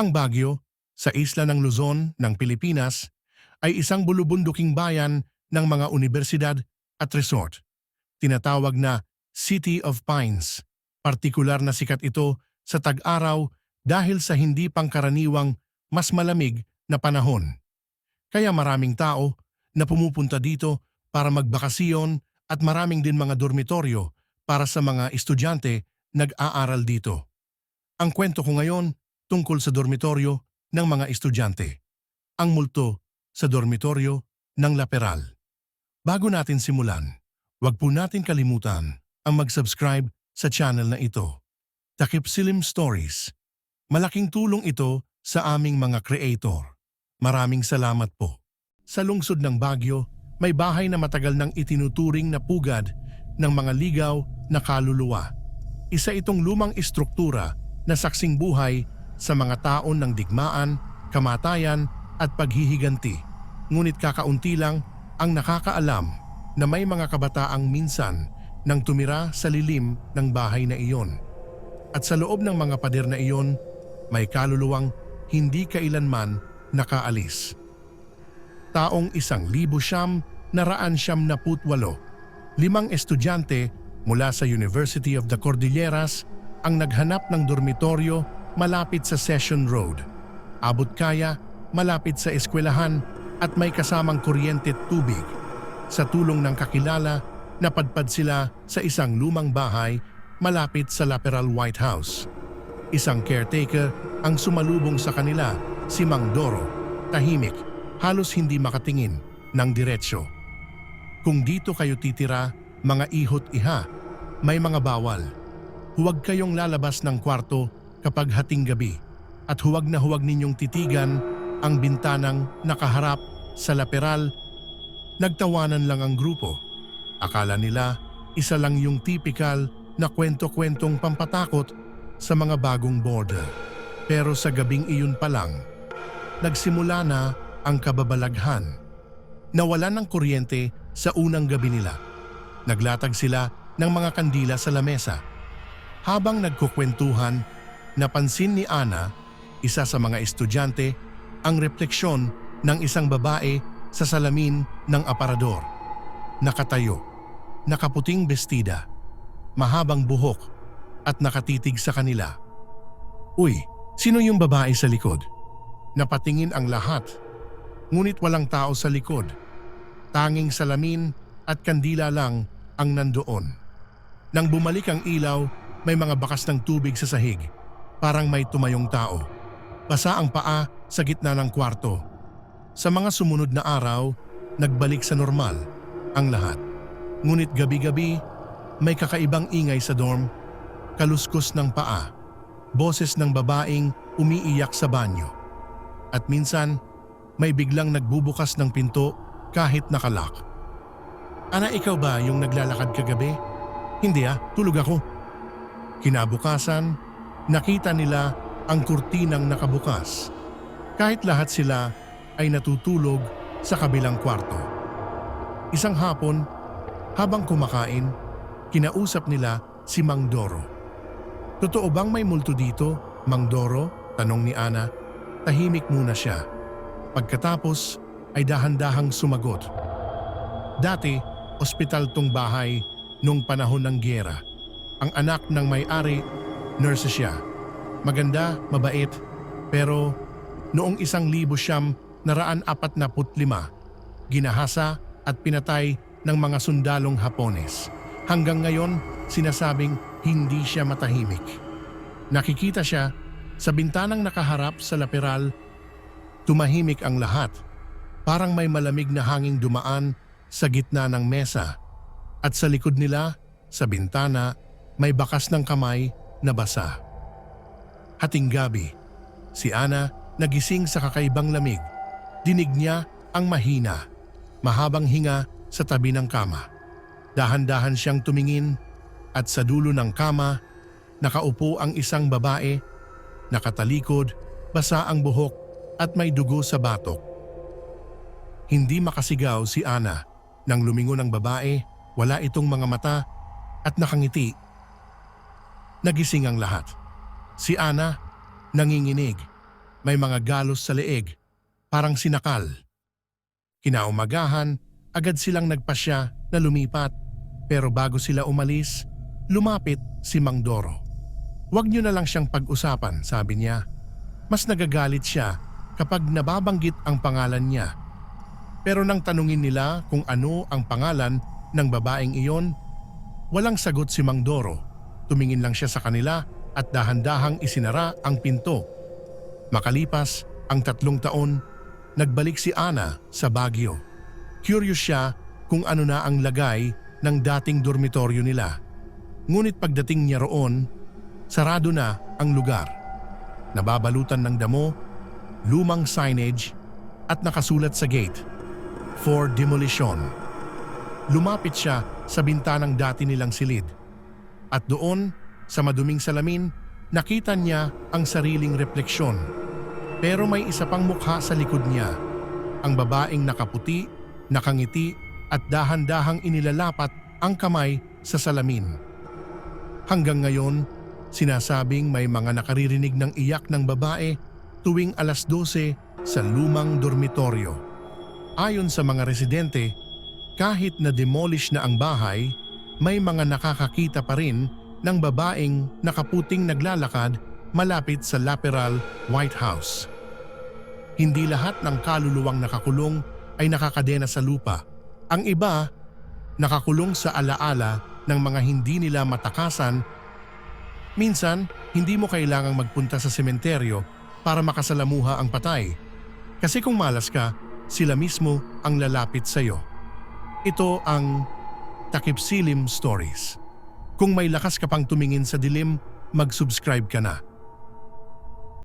Ang Baguio, sa isla ng Luzon ng Pilipinas, ay isang bulubunduking bayan ng mga universidad at resort. Tinatawag na City of Pines. Partikular na sikat ito sa tag-araw dahil sa hindi pangkaraniwang mas malamig na panahon. Kaya maraming tao na pumupunta dito para magbakasyon at maraming din mga dormitoryo para sa mga estudyante nag-aaral dito. Ang kwento ko ngayon tungkol sa dormitoryo ng mga estudyante. Ang multo sa dormitoryo ng Laperal. Bago natin simulan, huwag po natin kalimutan ang mag-subscribe sa channel na ito. Takip Silim Stories. Malaking tulong ito sa aming mga creator. Maraming salamat po. Sa lungsod ng Baguio, may bahay na matagal nang itinuturing na pugad ng mga ligaw na kaluluwa. Isa itong lumang istruktura na saksing buhay sa mga taon ng digmaan, kamatayan at paghihiganti. Ngunit kakaunti lang ang nakakaalam na may mga kabataang minsan nang tumira sa lilim ng bahay na iyon. At sa loob ng mga pader na iyon, may kaluluwang hindi kailanman nakaalis. Taong isang libo siyam naraan siyam na putwalo. Limang estudyante mula sa University of the Cordilleras ang naghanap ng dormitoryo malapit sa Session Road. Abot kaya, malapit sa eskwelahan at may kasamang kuryente tubig. Sa tulong ng kakilala, napadpad sila sa isang lumang bahay malapit sa Laperal White House. Isang caretaker ang sumalubong sa kanila, si Mang Doro, tahimik, halos hindi makatingin ng diretsyo. Kung dito kayo titira, mga ihot iha, may mga bawal. Huwag kayong lalabas ng kwarto kapag hating gabi at huwag na huwag ninyong titigan ang bintanang nakaharap sa laperal. Nagtawanan lang ang grupo. Akala nila isa lang yung typical na kwento-kwentong pampatakot sa mga bagong border. Pero sa gabing iyon pa lang, nagsimula na ang kababalaghan. Nawalan ng kuryente sa unang gabi nila. Naglatag sila ng mga kandila sa lamesa. Habang nagkukwentuhan, napansin ni Ana, isa sa mga estudyante, ang refleksyon ng isang babae sa salamin ng aparador. Nakatayo, nakaputing bestida, mahabang buhok at nakatitig sa kanila. Uy, sino yung babae sa likod? Napatingin ang lahat, ngunit walang tao sa likod. Tanging salamin at kandila lang ang nandoon. Nang bumalik ang ilaw, may mga bakas ng tubig sa sahig. Parang may tumayong tao. Basa ang paa sa gitna ng kwarto. Sa mga sumunod na araw, nagbalik sa normal ang lahat. Ngunit gabi-gabi, may kakaibang ingay sa dorm, kaluskos ng paa, boses ng babaeng umiiyak sa banyo. At minsan, may biglang nagbubukas ng pinto kahit nakalak. Ana, ikaw ba yung naglalakad kagabi? Hindi ah, tulog ako. Kinabukasan, nakita nila ang kurtinang nakabukas. Kahit lahat sila ay natutulog sa kabilang kwarto. Isang hapon, habang kumakain, kinausap nila si Mang Doro. Totoo bang may multo dito, Mang Doro? Tanong ni Ana. Tahimik muna siya. Pagkatapos ay dahan-dahang sumagot. Dati, ospital tong bahay nung panahon ng gyera. Ang anak ng may-ari, nurse siya. Maganda, mabait, pero noong isang libo siyam naraan apat na putlima, ginahasa at pinatay ng mga sundalong Hapones. Hanggang ngayon, sinasabing hindi siya matahimik. Nakikita siya sa bintanang nakaharap sa laperal, tumahimik ang lahat. Parang may malamig na hanging dumaan sa gitna ng mesa. At sa likod nila, sa bintana, may bakas ng kamay na basa. Hating gabi, si Ana nagising sa kakaibang lamig. Dinig niya ang mahina, mahabang hinga sa tabi ng kama. Dahan-dahan siyang tumingin at sa dulo ng kama, nakaupo ang isang babae, nakatalikod, basa ang buhok at may dugo sa batok. Hindi makasigaw si Ana nang lumingon ang babae, wala itong mga mata at nakangiti. Nagising ang lahat. Si Ana nanginginig. may mga galos sa leeg, parang sinakal. Kinaumagahan, agad silang nagpasya na lumipat. Pero bago sila umalis, lumapit si Mang Doro. Huwag niyo na lang siyang pag-usapan, sabi niya. Mas nagagalit siya kapag nababanggit ang pangalan niya. Pero nang tanungin nila kung ano ang pangalan ng babaeng iyon, walang sagot si Mang Doro. Tumingin lang siya sa kanila at dahan-dahang isinara ang pinto. Makalipas ang tatlong taon, nagbalik si Ana sa Baguio. Curious siya kung ano na ang lagay ng dating dormitoryo nila. Ngunit pagdating niya roon, sarado na ang lugar. Nababalutan ng damo, lumang signage at nakasulat sa gate, For Demolition. Lumapit siya sa bintanang dati nilang silid. At doon, sa maduming salamin, nakita niya ang sariling refleksyon. Pero may isa pang mukha sa likod niya. Ang babaeng nakaputi, nakangiti at dahan-dahang inilalapat ang kamay sa salamin. Hanggang ngayon, sinasabing may mga nakaririnig ng iyak ng babae tuwing alas 12 sa lumang dormitoryo. Ayon sa mga residente, kahit na demolish na ang bahay, may mga nakakakita pa rin ng babaeng nakaputing naglalakad malapit sa Laperal White House. Hindi lahat ng kaluluwang nakakulong ay nakakadena sa lupa. Ang iba, nakakulong sa alaala ng mga hindi nila matakasan. Minsan, hindi mo kailangang magpunta sa sementeryo para makasalamuha ang patay. Kasi kung malas ka, sila mismo ang lalapit sa iyo. Ito ang Takip Silim Stories. Kung may lakas ka pang tumingin sa dilim, mag-subscribe ka na.